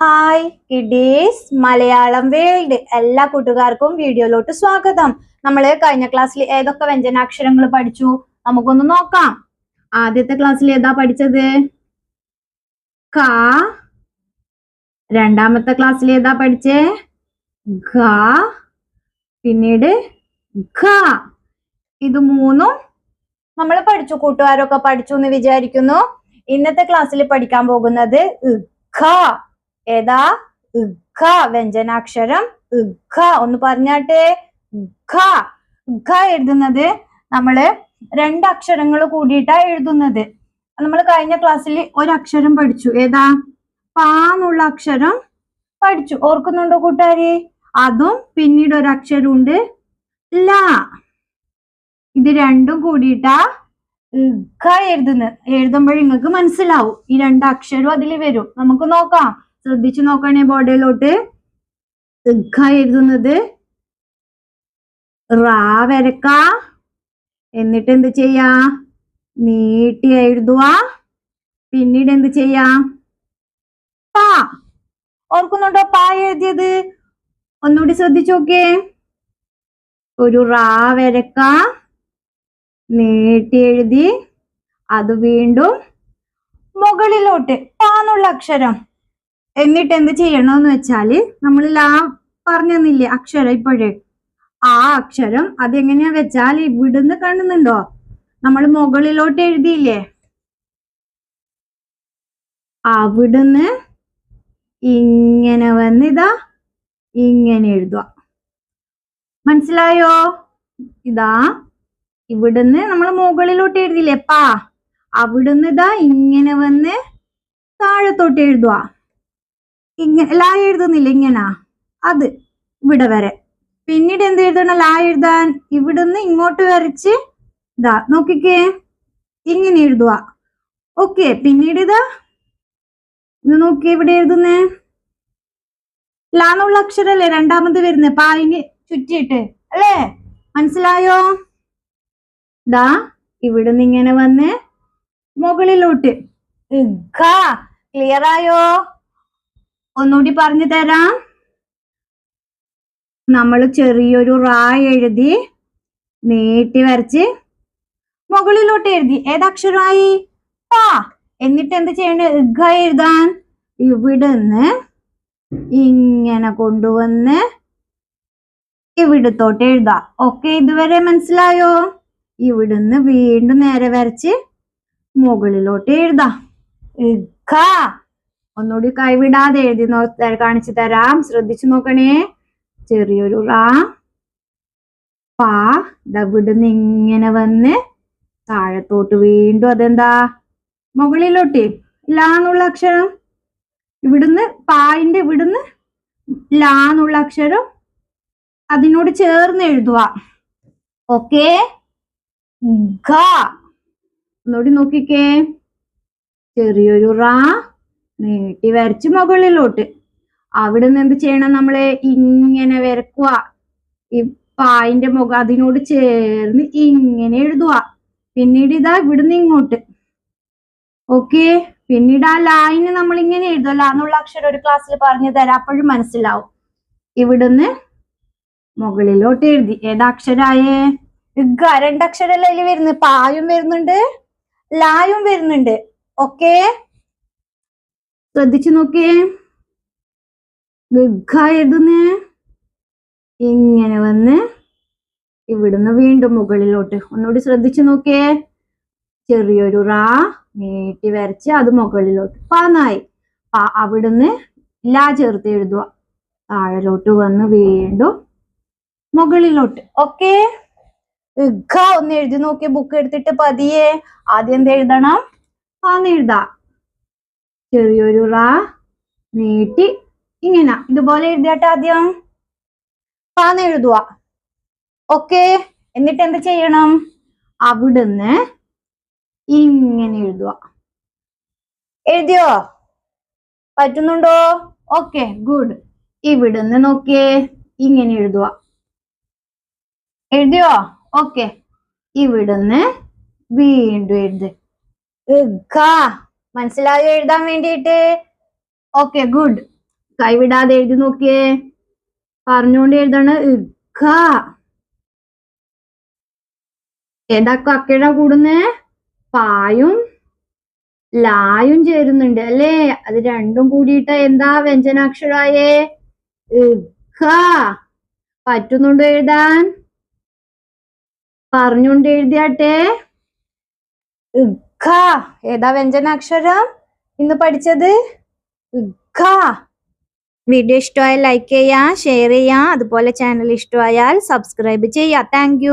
Hi kiddies Malayalam world. എല്ലാ കൂട്ടുകാർക്കും വീഡിയോയിലോട്ട് സ്വാഗതം. നമ്മൾ കഴിഞ്ഞ ക്ലാസ്സിൽ ഏതൊക്കെ വ്യഞ്ജനാക്ഷരങ്ങൾ പഠിച്ചു? നമുക്കൊന്ന് നോക്കാം. ആദ്യത്തെ ക്ലാസ്സിൽ ഏതാ പഠിച്ചത്? ക. രണ്ടാമത്തെ ക്ലാസ്സിൽ ഏതാ പഠിച്ചേ? ഘ പിന്നീട് ഘ. ഇത് മൂന്നും നമ്മൾ പഠിച്ചു. കൂട്ടുകാരൊക്കെ പഠിച്ചു എന്ന് വിചാരിക്കുന്നു. ഇന്നത്തെ ക്ലാസ്സിൽ പഠിക്കാൻ പോകുന്നത് ഖ ഏതാ? ഖ വ്യഞ്ജനാക്ഷരം ഖ ഒന്ന് പറഞ്ഞാട്ടെ. ഖ ഖ എഴുതുന്നത് നമ്മൾ രണ്ട് അക്ഷരങ്ങൾ കൂടിയിട്ടാ എഴുതുന്നത്. നമ്മൾ കഴിഞ്ഞ ക്ലാസ്സിൽ ഒരക്ഷരം പഠിച്ചു. ഏതാ? പാ എന്നുള്ള അക്ഷരം പഠിച്ചു. ഓർക്കുന്നുണ്ടോ കൂട്ടുകാരി? അതും പിന്നീട് ഒരു അക്ഷരമുണ്ട് ല. ഇത് രണ്ടും കൂടിയിട്ടാ ഖ എഴുതുന്നത്. എഴുതുമ്പോൾ നിങ്ങൾക്ക് മനസ്സിലാവും. ഈ രണ്ട് അക്ഷരവും അതിൽ വരും. നമുക്ക് നോക്കാം. ശ്രദ്ധിച്ചു നോക്കണേ ബോർഡിലോട്ട്. ഇഖ എഴുതുന്നത് റാ വരക്ക. എന്നിട്ട് എന്ത് ചെയ്യാ? നീട്ടി എഴുതുക പിന്നീട് എന്ത് ചെയ്യാ? പാ. ഓർക്കുന്നുണ്ടോ പാ എഴുതിയത്? ഒന്നുകൂടി ശ്രദ്ധിച്ചു നോക്കേ. ഒരു റാ വരക്ക. നീട്ടി എഴുതി. അത് വീണ്ടും മുകളിലോട്ട്. പാന്നുള്ള അക്ഷരം. എന്നിട്ട് എന്ത് ചെയ്യണമെന്ന് വെച്ചാൽ നമ്മൾ ലാ പറഞ്ഞു തന്നില്ലേ അക്ഷരം ഇപ്പോഴേ? ആ അക്ഷരം അതെങ്ങനെയാ വെച്ചാൽ ഇവിടുന്ന് കാണുന്നുണ്ടോ? നമ്മൾ മുകളിലോട്ട് എഴുതിയില്ലേ? അവിടുന്ന് ഇങ്ങനെ വന്നിതാ ഇങ്ങനെ എഴുതുക മനസ്സിലായോ? ഇതാ ഇവിടുന്ന് നമ്മൾ മുകളിലോട്ട് എഴുതിയില്ലേ? പാ അവിടുന്ന് ഇതാ ഇങ്ങനെ വന്ന് താഴത്തോട്ട് എഴുതുക ഇങ്ങനെ ലാ എഴുതുന്നില്ല ഇങ്ങനാ. അത് ഇവിടെ വരെ. പിന്നീട് എന്ത് എഴുതണം? ലാ എഴുതാൻ. ഇവിടുന്ന് ഇങ്ങോട്ട് വരച്ച് ഇതാ നോക്കിക്കേ. ഇങ്ങനെ എഴുതുക ഓക്കെ പിന്നീട് ഇതാ. ഇത് നോക്കി ഇവിടെ എഴുതുന്നേ. ലാന്നുള്ള അക്ഷരല്ലേ രണ്ടാമത് വരുന്നത് പായിന് ചുറ്റിയിട്ട്. അല്ലേ? മനസ്സിലായോ? ദാ ഇവിടുന്ന് ഇങ്ങനെ വന്ന്. മുകളിലോട്ട്. ക്ലിയർ ആയോ? ഒന്നുകൂടി പറഞ്ഞു തരാം. നമ്മൾ ചെറിയൊരു റാ എഴുതി നീട്ടി വരച്ച് മുകളിലോട്ട് എഴുതി. ഏതക്ഷരമായി പാ. എന്നിട്ട് എന്ത് ചെയ്യണ ഇഗ എഴുതാൻ. ഇവിടുന്ന് ഇങ്ങനെ കൊണ്ടുവന്ന് ഇവിടത്തോട്ട് എഴുതാം. ഓക്കെ ഇതുവരെ മനസ്സിലായോ? ഇവിടുന്ന് വീണ്ടും നേരെ വരച്ച് മുകളിലോട്ട് എഴുതാം. ഇഖ ഒന്നുകൂടി കൈവിടാതെ എഴുതി നോ കാണിച്ചു തരാം. ശ്രദ്ധിച്ചു നോക്കണേ. ചെറിയൊരു റാ പാ ഇവിടുന്ന് ഇങ്ങനെ വന്ന് താഴത്തോട്ട് വീണ്ടും അതെന്താ? മുകളിലോട്ട്. ലാന്നുള്ള അക്ഷരം ഇവിടുന്ന് പായിന്റെ ഇവിടുന്ന് ലാന്നുള്ള അക്ഷരം അതിനോട് ചേർന്ന് എഴുതുക. ഓക്കെ? ഒന്നുകൂടി നോക്കിക്കേ. ചെറിയൊരു റാ നീട്ടി വരച്ച് മുകളിലോട്ട്. അവിടെ നിന്ന് എന്ത് ചെയ്യണം? നമ്മൾ ഇങ്ങനെ വരക്കുക. ഈ പായിന്റെ മുഖം അതിനോട് ചേർന്ന് ഇങ്ങനെ എഴുതുക. പിന്നീട് ഇതാ ഇവിടുന്ന് ഇങ്ങോട്ട്. ഓക്കെ പിന്നീട് ആ ലായിന് നമ്മൾ ഇങ്ങനെ എഴുതുക ലാന്നുള്ള അക്ഷരം ഒരു ക്ലാസ്സിൽ പറഞ്ഞു തരാം. അപ്പോഴും മനസ്സിലാവും. ഇവിടുന്ന് മുകളിലോട്ട് എഴുതി. ഏതാക്ഷരായേ രണ്ടക്ഷരല്ലേ അതിൽ വരുന്നത്? പായും വരുന്നുണ്ട് ലായും വരുന്നുണ്ട്. ഓക്കെ ശ്രദ്ധിച്ചു നോക്കിയേ. ഗഗ എഴുതുന്നേ. ഇങ്ങനെ വന്ന് ഇവിടുന്ന് വീണ്ടും മുകളിലോട്ട്. ഒന്നുകൂടി ശ്രദ്ധിച്ചു നോക്കിയേ. ചെറിയൊരു റാ നീട്ടി വരച്ച് അത് മുകളിലോട്ട്. പാന്നായി അവിടുന്ന് ലാ ചേർത്ത് എഴുതുക. താഴലോട്ട് വന്ന് വീണ്ടും മുകളിലോട്ട്. ഓക്കെ? ഒന്ന് എഴുതി നോക്കിയ. ബുക്ക് എടുത്തിട്ട് പതിയെ. ആദ്യം എന്ത് എഴുതണം? ആന്ന് എഴുതാം. ചെറിയൊരു റാ നീട്ടി ഇങ്ങനെ. ഇതുപോലെ എഴുതിയാട്ടെ ആദ്യം. പാന്ന് എഴുതുക ഓക്കെ. എന്നിട്ട് എന്ത് ചെയ്യണം? അവിടുന്ന് ഇങ്ങനെ എഴുതുക എഴുതിയോ? പറ്റുന്നുണ്ടോ? Okay good. ഇവിടുന്ന് നോക്കിയേ. ഇങ്ങനെ എഴുതുക എഴുതിയോ? ഓക്കെ. ഇവിടുന്ന് വീണ്ടും എഴുതി. മനസ്സിലായോ? എഴുതാൻ വേണ്ടിയിട്ട്? Okay good. കൈവിടാതെ എഴുതി നോക്കിയേ. പറഞ്ഞുകൊണ്ട് എഴുതാണ്. ഏതാ കക്കയുടെ കൂടുന്നേ? പായും ലായും ചേരുന്നുണ്ട് അല്ലേ? അത് രണ്ടും കൂടിയിട്ട് എന്താ വ്യഞ്ജനാക്ഷരായേ? പറ്റുന്നുണ്ട് എഴുതാൻ? പറഞ്ഞുകൊണ്ട് എഴുതിയാട്ടെ? ഏതാ വ്യഞ്ജനാക്ഷരം? ഇന്ന് പഠിച്ചത് വീഡിയോ ഇഷ്ടമായാൽ ലൈക്ക് ചെയ്യാം ഷെയർ ചെയ്യാം. അതുപോലെ ചാനൽ ഇഷ്ടമായാൽ സബ്സ്ക്രൈബ് ചെയ്യാം. താങ്ക്